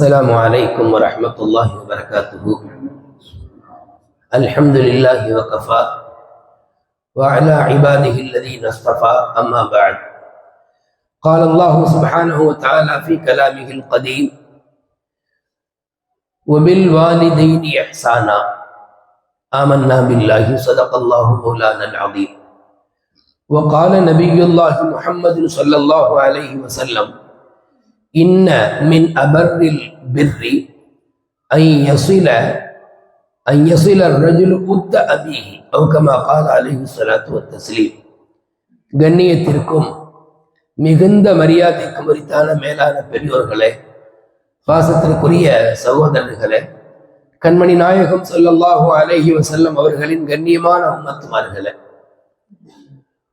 السلام عليكم ورحمة الله وبركاته. الحمد لله وكفى. وعلى عباده الذين اصطفى. أما بعد. قال الله سبحانه وتعالى في كلامه القديم وبالوالدين إحسانا. آمنا بالله صدق الله مولانا العظيم. وقال نبي الله محمد صلى الله عليه وسلم இன்ன மின் அபர்ரில் பிர்ரி ஐ யசில ஐ யசில ரஜுல் உத்த அபி அவுகமா கால் அலிஹி சலாத்து தஸ்லீம் கண்ணியத்திற்கும் மிகுந்த மரியாதைக்கு முறித்தான மேலான பெரியோர்களே பாசத்திற்குரிய சகோதரர்களே கண்மணி நாயகம் சொல்லல்லாஹு அலஹி வசல்லம் அவர்களின் கண்ணியமான உம்மத்துமார்களே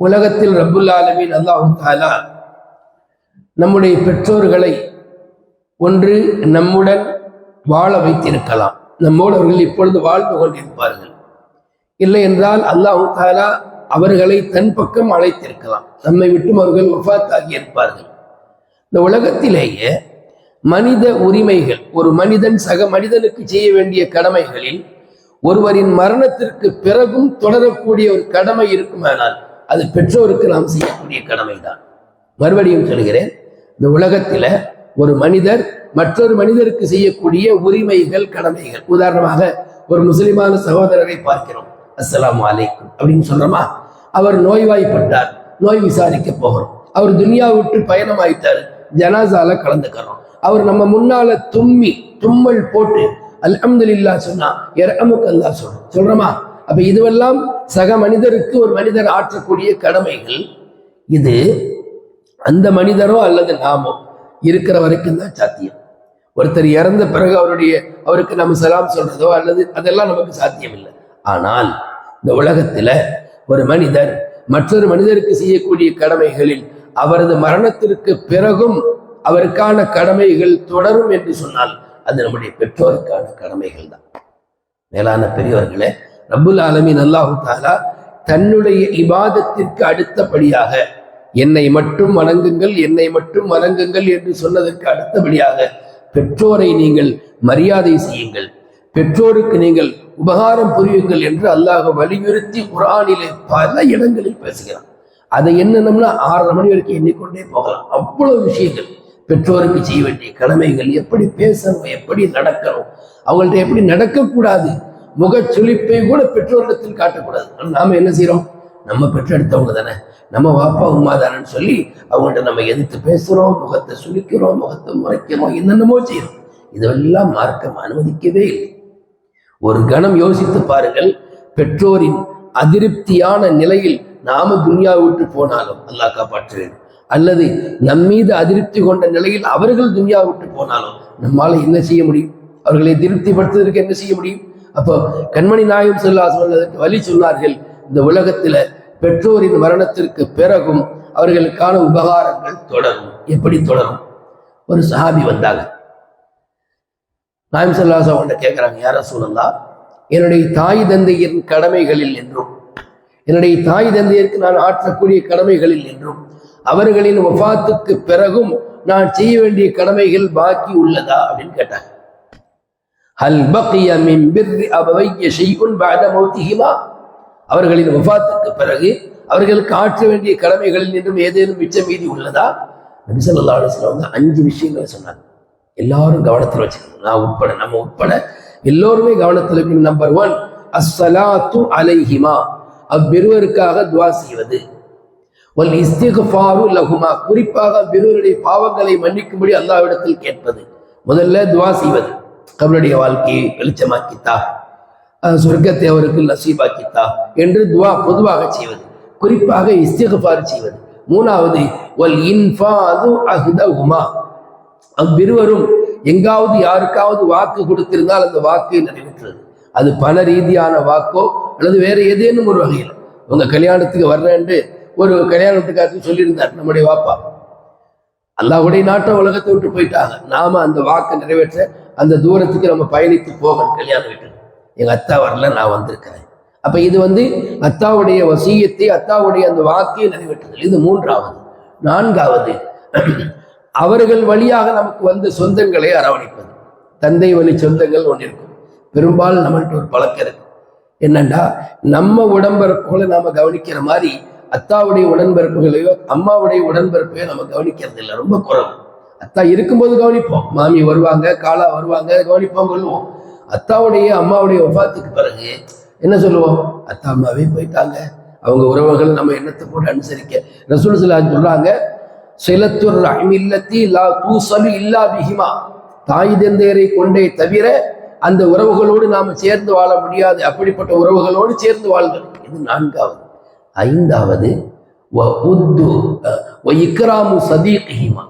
உலகத்தில் ரபுல் ஆலமின் அல்லாஹு தாலா நம்முடைய பெற்றோர்களை ஒன்று நம்முடன் வாழ வைத்திருக்கலாம். நம்மோடு அவர்கள் இப்பொழுது வாழ்ந்து கொண்டிருப்பார்கள். இல்லை என்றால் அல்லாஹு தாலா அவர்களை தன் பக்கம் அழைத்திருக்கலாம். நம்மை விட்டும் அவர்கள் வஃபாத்தாகி இருப்பார்கள். இந்த உலகத்திலேயே மனித உரிமைகள் ஒரு மனிதன் சக மனிதனுக்கு செய்ய வேண்டிய கடமைகளில் ஒருவரின் மரணத்திற்கு பிறகும் தொடரக்கூடிய ஒரு கடமை இருக்குமானால் அது பெற்றோருக்கு நாம் செய்யக்கூடிய கடமைதான். மறுபடியும் சொல்கிறேன் இந்த உலகத்துல ஒரு மனிதர் மற்றொரு மனிதருக்கு செய்யக்கூடிய உரிமைகள் கடமைகள். உதாரணமாக ஒரு முஸ்லிமான சகோதரரை பார்க்கிறோம். அஸ்லாம் அலைக்கும். அப்படின்னு சொல்றோமா? அவர் நோய்வாய்ப்பட்டார். நோய் விசாரிக்க போகிறோம். அவர் துனியா விட்டு பயணமாயிட்டார். ஜனாசால கலந்துக்கிறோம். அவர் நம்ம முன்னால தும்மி தும்மல் போட்டு அல்ஹம்துலில்லா சொன்னா எரமுக்கு அல்லா சொல்றோம் சொல்றோமா? அப்ப இதுவெல்லாம் சக மனிதருக்கு ஒரு மனிதர் ஆற்றக்கூடிய கடமைகள். இது அந்த மனிதரோ அல்லது நாமோ இருக்கிற வரைக்கும் தான் சாத்தியம். ஒருத்தர் இறந்த பிறகு அவருடைய அவருக்கு நம்ம சலாம் சொல்றதோ அல்லது அதெல்லாம் நமக்கு சாத்தியம் இல்லை ஆனால் இந்த உலகத்துல ஒரு மனிதர் மற்றொரு மனிதருக்கு செய்யக்கூடிய கடமைகளில் அவரது மரணத்திற்கு பிறகும் அவருக்கான கடமைகள் தொடரும் என்று சொன்னால் அது நம்முடைய பெற்றோருக்கான கடமைகள் தான். மேலான பெரியவர்களே ரபுல் ஆலமின் அல்லாஹு தாலா தன்னுடைய இபாதத்திற்கு அடுத்தபடியாக என்னை மட்டும் வணங்குங்கள் என்னை மட்டும் வணங்குங்கள் என்று சொன்னதற்கு அடுத்தபடியாக பெற்றோரை நீங்கள் மரியாதை செய்யுங்கள். பெற்றோருக்கு நீங்கள் உபகாரம் புரியுங்கள் என்று அல்லாஹ் வலியுறுத்தி குரானிலே பல இடங்களில் பேசுகிறான். அதை என்னன்னம்னா ஆறரை மணி வரைக்கும் எண்ணிக்கொண்டே போகலாம். அவ்வளவு விஷயங்கள். பெற்றோருக்கு செய்ய வேண்டிய கடமைகள் எப்படி பேசணும் எப்படி நடக்கணும் அவங்கள்ட்ட எப்படி நடக்கக்கூடாது முகச்சுளிப்பை கூட பெற்றோரிடத்தில் காட்டக்கூடாது. நாம என்ன செய்யறோம் நம்ம பெற்றெடுத்தவங்க தானே. நம்ம வாப்பா உமா தானேன்னு சொல்லி அவங்கள்ட்ட நம்ம எதிர்த்து பேசுறோம் முகத்தை சுழிக்கிறோம் முகத்தை முறைக்கிறோம் என்னென்னமோ செய்யறோம் இதெல்லாம் மார்க்கம் அனுமதிக்கவே இல்லை. ஒரு கணம் யோசித்து பாருங்கள் பெற்றோரின் அதிருப்தியான நிலையில் நாம துன்யா விட்டு போனாலும் அல்லாஹ் காப்பாற்ற அல்லது நம்மீது அதிருப்தி கொண்ட நிலையில் அவர்கள் துன்யா விட்டு போனாலும் நம்மால என்ன செய்ய முடியும்? அவர்களை திருப்திப்படுத்துவதற்கு என்ன செய்ய முடியும்? அப்போ கண்மணி நாயகம் சொல்லா சொன்னதற்கு வழி சொன்னார்கள் இந்த உலகத்துல பெற்றோரின் மரணத்திற்கு பிறகும் அவர்களுக்கான உபகாரங்கள் தொடரும். எப்படி தொடரும்? ஒரு சஹாபி வந்தாங்க. நாயம் சொல்லாசம் அவன்கிட்ட கேட்குறாங்க யார சூழல்லா என்னுடைய தாய் தந்தையின் கடமைகளில் என்றும் என்னுடைய தாய் தந்தையருக்கு நான் ஆற்றக்கூடிய கடமைகளில் என்றும் அவர்களின் வஃபாத்துக்கு பிறகும் நான் செய்ய வேண்டிய கடமைகள் பாக்கி உள்ளதா? அப்படின்னு கேட்டாங்க. ஹல் பக்கிய மின் பிர் அபவைய ஷைஉன் பாத மௌத்திகிமா அவர்களின் வஃபாத்துக்கு பிறகு அவர்களுக்கு ஆற்ற வேண்டிய கடமைகளில் இன்றும் ஏதேனும் மிச்சம் மீதி உள்ளதா? நபிசல்லா ஸல்லல்லாஹு அஞ்சு விஷயங்களை சொன்னாங்க. எல்லாரும் கவனத்தில் வச்சுக்கணும். நான் உட்பட நம்ம உட்பட எல்லோருமே கவனத்தில் இருக்கணும். Number one அஸ்ஸலாத்து அலைஹிமா. அவ்விருவருக்காக துவா செய்வது. ஒல் இஸ்திஃபாரு லகுமா குறிப்பாக அவ்விருவருடைய பாவங்களை மன்னிக்கும்படி அல்லாவிடத்தில் கேட்பது. முதல்ல துவா செய்வது. கபருடைய வாழ்க்கையை வெளிச்சமாக்கித்தா சொர்க்கத்தை அவருக்கு நசீபாக்கித்தா என்று துவா பொதுவாக செய்வது. குறிப்பாக இஸ்திகபார் செய்வது. மூணாவது ஒல் இன்ஃபாது அஹ்தஹுமா. அவ்விருவரும் எங்காவது யாருக்காவது வாக்கு கொடுத்திருந்தால் அந்த வாக்கை நிறைவேற்றுறது அது பண ரீதியான வாக்கோ அல்லது வேற ஏதேனும் ஒரு வகையில். உங்க கல்யாணத்துக்கு வர்றேன்ட்டு ஒரு கல்யாணத்துக்காக சொல்லியிருந்தார் நம்முடைய வாப்பா. அல்லாஹுடைய நாட்டை உலகத்தை விட்டு போயிட்டாங்க. நாம அந்த வாக்கை நிறைவேற்ற அந்த தூரத்துக்கு நம்ம பயணித்து போகணும் கல்யாணம் வீட்டுக்கு. எங்க அத்தா வரல நான் வந்திருக்கிறேன். அப்ப இது வந்து அத்தாவுடைய வசியத்தை அத்தாவுடைய அந்த வாக்கை நிறைவேற்றுதல். இது மூன்றாவது. நான்காவது அவர்கள் வழியாக நமக்கு வந்த சொந்தங்களை அரவணைப்பது. தந்தை வழி சொந்தங்கள் ஒன்று இருக்கும். பெரும்பாலும் நம்மள்ட்ட ஒரு பழக்கம் இருக்கு. என்னண்டா நம்ம உடம்பிறப்புகளை நாம கவனிக்கிற மாதிரி அத்தாவுடைய உடன்பிறப்புகளையோ அம்மாவுடைய உடன்பிறப்பையோ நம்ம கவனிக்கிறது இல்லை. ரொம்ப குறவு. அத்தா இருக்கும்போது கவனிப்போம். மாமி வருவாங்க காலா வருவாங்க கவனிப்போம் கொள்வோம். அத்தாவுடைய அம்மாவுடைய ஒஃபாத்துக்கு பிறகு என்ன சொல்லுவோம்? அத்தா அம்மாவே போயிட்டாங்க. அவங்க உறவுகள் நம்ம எண்ணத்தை போட்டு அனுசரிக்க? ரசூல் சிலா சொல்றாங்க சிலத்துர் இல்லத்தி லா தூசலு இல்லா பிஹிமா. தாய் தந்தையரை கொண்டே தவிர அந்த உறவுகளோடு நாம சேர்ந்து வாழ முடியாது. அப்படிப்பட்ட உறவுகளோடு சேர்ந்து வாழ்கிறது இது நான்காவது. ஐந்தாவது வ வ இக்ராமு சதீகிமா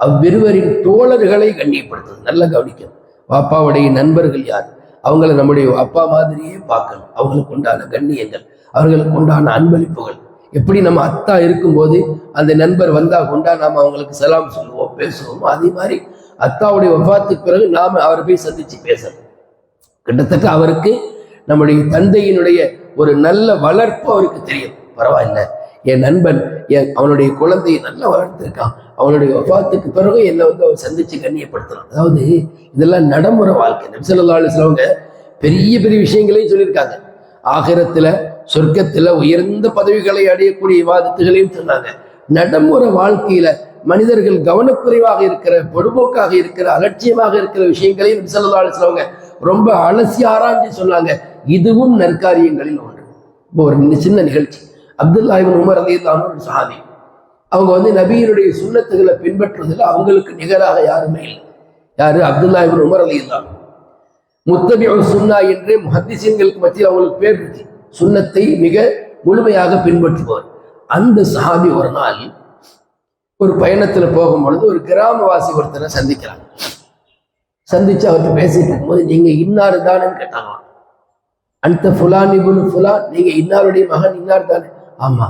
அவ்விருவரின் தோழர்களை கண்ணியப்படுத்துது நல்லா கவனிக்கணும். பாப்பாவுடைய நண்பர்கள் யார்? அவங்கள நம்முடைய அப்பா மாதிரியே பார்க்கணும். அவங்களுக்கு உண்டான கண்ணியங்கள் அவர்களுக்கு உண்டான அன்பளிப்புகள். எப்படி நம்ம அத்தா இருக்கும்போது அந்த நண்பர் வந்தா கொண்டா நாம அவங்களுக்கு செலாம் சொல்லுவோம் பேசுவோம்? அதே மாதிரி அத்தாவுடைய வஃபாத்துக்கு பிறகு நாம அவரை போய் சந்திச்சு பேசணும். கிட்டத்தட்ட அவருக்கு நம்முடைய தந்தையினுடைய ஒரு நல்ல வளர்ப்பு அவருக்கு தெரியும். பரவாயில்ல. என் நண்பன் என் அவனுடைய குழந்தையை நல்லா வளர்த்துருக்கான். அவனுடைய வஃபாத்துக்கு பிறகு என்னை வந்து அவன் சந்திச்சு கண்ணியப்படுத்தலாம் அதாவது இதெல்லாம் நடைமுறை வாழ்க்கை. நபிசல்லா அலுவலவங்க பெரிய பெரிய விஷயங்களையும் சொல்லியிருக்காங்க. ஆகிரத்துல சொர்க்கத்துல உயர்ந்த பதவிகளை அடையக்கூடிய விவாதத்துகளையும் சொன்னாங்க. நடைமுறை வாழ்க்கையில மனிதர்கள் கவனக்குறைவாக இருக்கிற பொடுபோக்காக இருக்கிற அலட்சியமாக இருக்கிற விஷயங்களையும் நபிசல்லா அலுவலவங்க ரொம்ப அலசி ஆராய்ச்சி சொன்னாங்க. இதுவும் நற்காரியங்களில் ஒன்று. இப்போ ஒரு சின்ன நிகழ்ச்சி. அப்துல்லா உமர் அலி ஒரு சஹாபி. அவங்க வந்து நபியினுடைய சுண்ணத்துகளை பின்பற்றுவதில் அவங்களுக்கு நிகராக யாருமே இல்லை. யாரு? அப்துல்லா இவன் உமர் அலி முத்தபி சுன்னா என்று முஹத்திசீன்களுக்கு மத்தியில் அவங்களுக்கு பேர் இருக்கு. சுண்ணத்தை மிக முழுமையாக பின்பற்றுவார் அந்த சஹாபி ஒரு நாள் ஒரு பயணத்துல போகும்பொழுது ஒரு கிராமவாசி ஒருத்தரை சந்திக்கிறாங்க. சந்திச்சு அவர்கிட்ட பேசிட்டு இருக்கும்போது நீங்க இன்னாரு தானேன்னு கேட்டாங்களாம். அந்த ஃபுலான் இபுன் ஃபுலான். நீங்க இன்னாருடைய மகன் இன்னார் தானே? ஆமா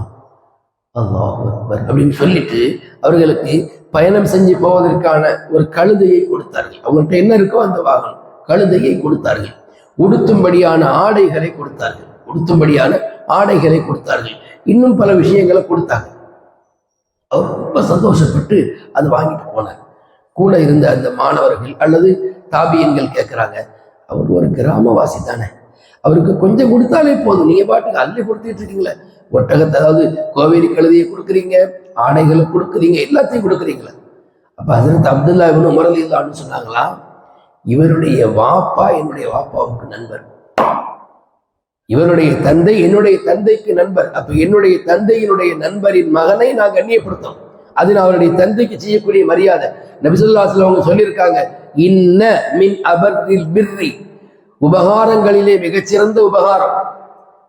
அல்லாஹ் அக்பர் அப்படின்னு சொல்லிட்டு அவர்களுக்கு பயணம் செஞ்சு போவதற்கான ஒரு கழுதையை கொடுத்தார்கள். அவங்கள்ட்ட என்ன இருக்கோ அந்த வாகனம் கழுதையை கொடுத்தார்கள். உடுத்தும்படியான ஆடைகளை கொடுத்தார்கள். உடுத்தும்படியான ஆடைகளை கொடுத்தார்கள். இன்னும் பல விஷயங்களை கொடுத்தாங்க. அவர் ரொம்ப சந்தோஷப்பட்டு அது வாங்கிட்டு போனார். கூட இருந்த அந்த மாணவர்கள் அல்லது தாபியன்கள் கேட்குறாங்க அவர் ஒரு கிராமவாசி தானே அவருக்கு கொஞ்சம் கொடுத்தாலே போதும். நீங்க பாட்டுக்கு அள்ளி கொடுத்துட்டு இருக்கீங்களே. ஒட்டகத்தை அதாவது கோவேரி கழுதியை கொடுக்குறீங்க ஆடைகளை கொடுக்குறீங்க எல்லாத்தையும் கொடுக்குறீங்களே. அப்ப அதற்கு அப்துல்லா இவனு உமரலில்லான்னு சொன்னாங்களா இவருடைய வாப்பா என்னுடைய வாப்பாவுக்கு நண்பர். இவருடைய தந்தை என்னுடைய தந்தைக்கு நண்பர். அப்ப என்னுடைய தந்தையினுடைய நண்பரின் மகனை நான் கண்ணியப்படுத்தோம் அது நான் அவருடைய தந்தைக்கு செய்யக்கூடிய மரியாதை. நபிசுல்லாஸ்ல அவங்க சொல்லியிருக்காங்க இன்ன மின் அபர் பிர்ரி. உபகாரங்களிலே மிகச்சிறந்த உபகாரம்.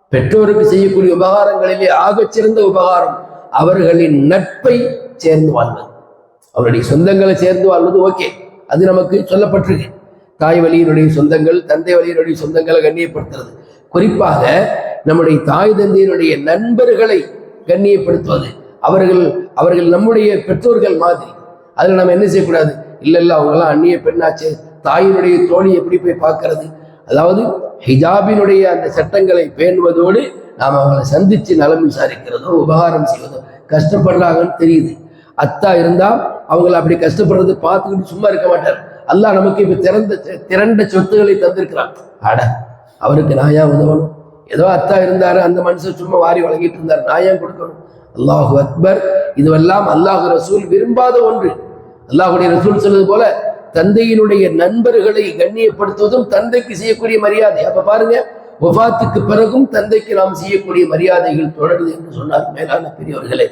பெற்றோருக்கு செய்யக்கூடிய உபகாரங்களிலே ஆகச்சிறந்த உபகாரம் அவர்களின் நட்பை சேர்ந்து வாழ்வது. அவருடைய சொந்தங்களை சேர்ந்து வாழ்வது ஓகே. அது நமக்கு சொல்லப்பட்டிருக்கு. தாய் வழியினுடைய சொந்தங்கள் தந்தை வழியினுடைய சொந்தங்களை கண்ணியப்படுத்துறது. குறிப்பாக நம்முடைய தாய் தந்தையினுடைய நண்பர்களை கண்ணியப்படுத்துவது. அவர்கள் அவர்கள் நம்முடைய பெற்றோர்கள் மாதிரி. அதில் நம்ம என்ன செய்யக்கூடாது? இல்லை இல்லை அவங்கெல்லாம் அந்நிய பெண்ணாச்சு. தாயினுடைய தோழி எப்படி போய் பார்க்கறது? அதாவது ஹிஜாபினுடைய அந்த சட்டங்களை பேணுவதோடு நாம் அவங்களை சந்திச்சு நலம் விசாரிக்கிறதோ உபகாரம் செய்வதோ கஷ்டப்படுறாங்கன்னு தெரியுது. அத்தா இருந்தா அவங்கள அப்படி கஷ்டப்படுறது பார்த்துக்கிட்டு சும்மா இருக்க மாட்டார். அல்லாஹ் நமக்கு இப்ப திறந்த திரண்ட சொத்துக்களை தந்திருக்கிறான். அட அவருக்கு நான் ஏன் உதவணும்? ஏதோ அத்தா இருந்தாரு அந்த மனுஷன் சும்மா வாரி வழங்கிட்டு இருந்தார் நான் ஏன் கொடுக்கணும்? அல்லாஹு அக்பர் இதுவெல்லாம் அல்லாஹ் ரசூல் விரும்பாத ஒன்று. அல்லாஹுடைய ரசூல் சொன்னது போல தந்தையினுடைய நண்பர்களை கண்ணியப்படுத்துவதும் தந்தைக்கு செய்யக்கூடிய மரியாதை. அப்ப பாருங்க விவாத்துக்கு பிறகும் தந்தைக்கு நாம் செய்யக்கூடிய மரியாதைகள் தொடருது என்று சொன்னார் மேலான பெரியவர்களே.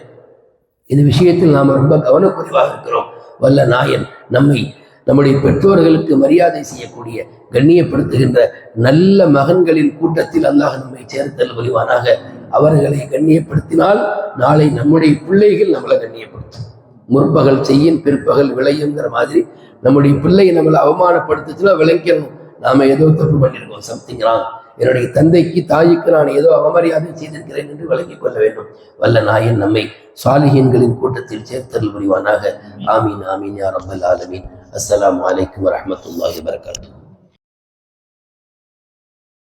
இந்த விஷயத்தில் நாம் ரொம்ப கவனக்குறைவாக இருக்கிறோம். வல்ல நாயன் நம்மை நம்முடைய பெற்றோர்களுக்கு மரியாதை செய்யக்கூடிய கண்ணியப்படுத்துகின்ற நல்ல மகன்களின் கூட்டத்தில் அல்லாஹ் நம்மை சேர்த்தல் புரிவானாக அவர்களை கண்ணியப்படுத்தினால் நாளை நம்முடைய பிள்ளைகள் நம்மளை கண்ணியப்படுத்தும். முற்பகல் செய்யும் பிற்பகல் விளையுங்கிற மாதிரி நம்முடைய பிள்ளையை நம்மளை அவமானப்படுத்துச்சுன்னா விளங்கிக்கணும் நாம ஏதோ தப்பு பண்ணியிருக்கோம் சம்திங் ராங் என்னுடைய தந்தைக்கு தாய்க்கு நான் ஏதோ அவமரியாதை செய்திருக்கிறேன் என்று விளங்கிக் கொள்ள வேண்டும். வல்ல நாயன் நம்மை சாலிஹீன்களின் கூட்டத்தில் சேர்த்தல் புரிவானாக. ஆமீன் ஆமீன் யார் ரப்பல் ஆலமீன். அஸ்லாம் வலைக்கம் வரஹ்மத்துல்லாஹி வபரகாத்துஹு.